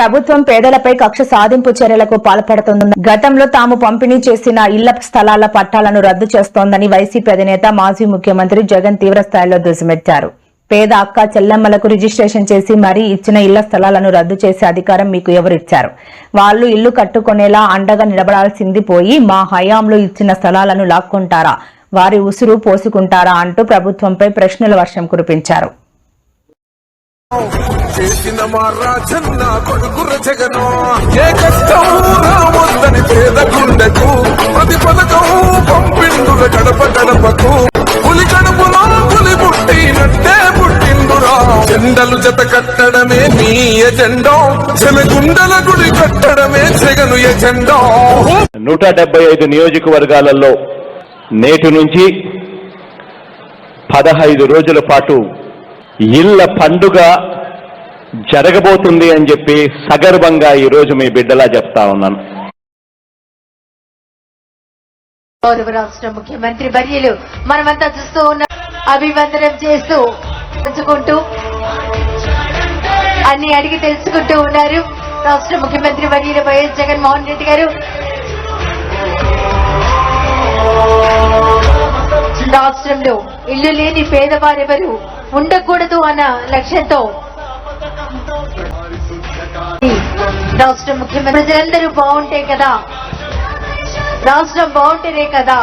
ప్రభుత్వం పేదలపై కక్ష సాధింపు చర్యలకు పాల్పడుతోందని గతంలో తాము పంపిణీ చేసిన ఇళ్ళ స్థలాల పట్టాలను రద్దు చేస్తోందని వైసీపీ అధినేత మాజీ ముఖ్యమంత్రి జగన్ తీవ్రస్థాయిలో దుసిమెట్టారు పేద అక్క చెల్లెమ్మలకు రిజిస్ట్రేషన్ చేసి మరీ ఇచ్చిన ఇళ్ళ స్థలాలను రద్దు చేసే అధికారం మీకు ఎవరిచ్చారు? వాళ్ళు ఇల్లు కట్టుకునేలా అండగా నిలబడాల్సింది పోయి మా హయాంలో ఇచ్చిన స్థలాలను లాక్కుంటారా? వారి ఉసురు పోసుకుంటారా అంటూ ప్రభుత్వంపై ప్రశ్నల వర్షం కురిపించారు. చేసిన మా రాజన్న కొడుకుర జగను. ఏ కష్టం రావద్దని పేద గుండెకు ప్రతి పథకం పంపిండుల గడప గడపకు. పులి కడుపులో పులి పుట్టినట్టే పుట్టిండురా. జెండలు జత కట్టడమే మీ ఎజెండో. జనగుండల గుడి కట్టడమే జగను ఎజెండో. నూట డెబ్బై ఐదు నియోజకవర్గాలలో నేటి నుంచి పదహైదు రోజుల పాటు ఇళ్ళ పండుగ జరగబోతుంది అని చెప్పి సగర్వంగా ఈరోజు మీ బిడ్డలా చెప్తా ఉన్నాను. గౌరవ రాష్ట్ర ముఖ్యమంత్రి వర్యులు మనమంతా చూస్తూ ఉన్న అభివందనం చేస్తూ తెలుసుకుంటూ అన్ని అడిగి తెలుసుకుంటూ ఉన్నారు రాష్ట్ర ముఖ్యమంత్రి వర్యులు వైఎస్ జగన్మోహన్ రెడ్డి గారు. రాష్ట్రంలో ఇల్లు లేని పేదవారెవరు? ఉండకూడదు అన్న లక్ష్యంతో. రాష్ట్ర ముఖ్యమంత్రి ప్రజలందరూ బాగుంటే కదా? రాష్ట్రం బాగుంటేనే కదా?